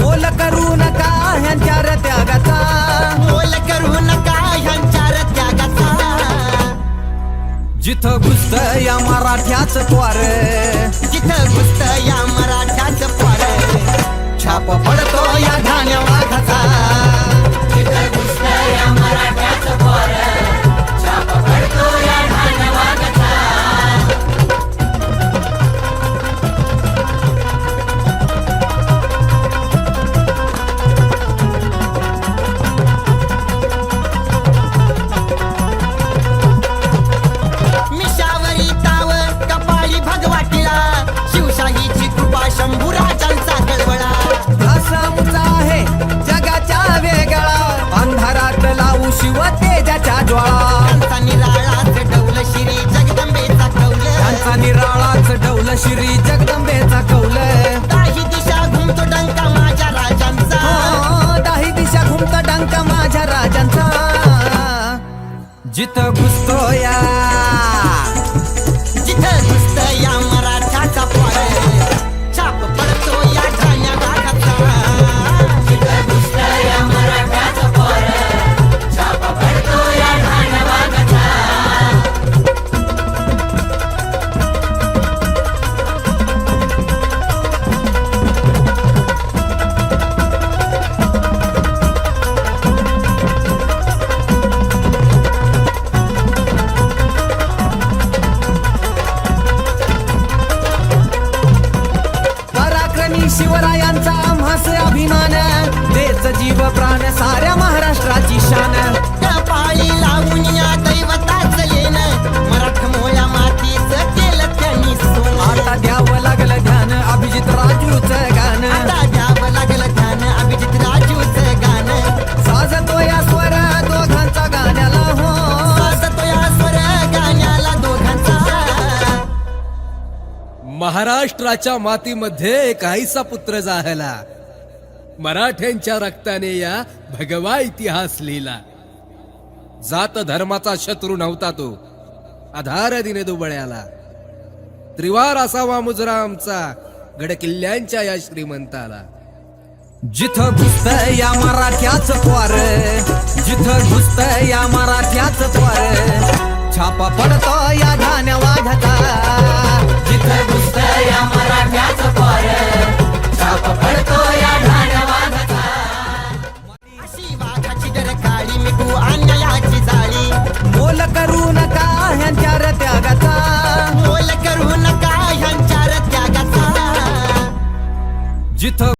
मोल करू नका ह्यांच्या त्यागाचा मोल करू नका ह्यांच्या त्यागाचा जिथं घुसत या मराठ्याच द्वार जिथं घुसत या मराठ्याचं जिथं घुसतो या प्राण साऱ्या महाराष्ट्राची शान. पाळी लावून या दैवताच येण. मातीच केलं त्यांनी सोनं. आता द्यावं लागलं ध्यान अभिजित राजूच गाणं. आता द्यावं लागलं ध्यान अभिजित राजूच गाणं. साजतो या स्वर दोघांचा गाण्याला हो. वाजतो या स्वर गाण्याला दोघांचा. महाराष्ट्राच्या मातीमध्ये काहीसा पुत्र जाहला मराठ्यांच्या रक्ताने या भगवा इतिहास लिहिला. जात धर्माचा शत्रू नव्हता तो. आधार दिने दुबळ्याला. त्रिवार असावा मुजरा आमचा गड किल्ल्यांच्या या श्रीमंताला. जिथं घुसत या मराठ्याच द्वार जिथं घुसत या मराठ्याच द्वार मोल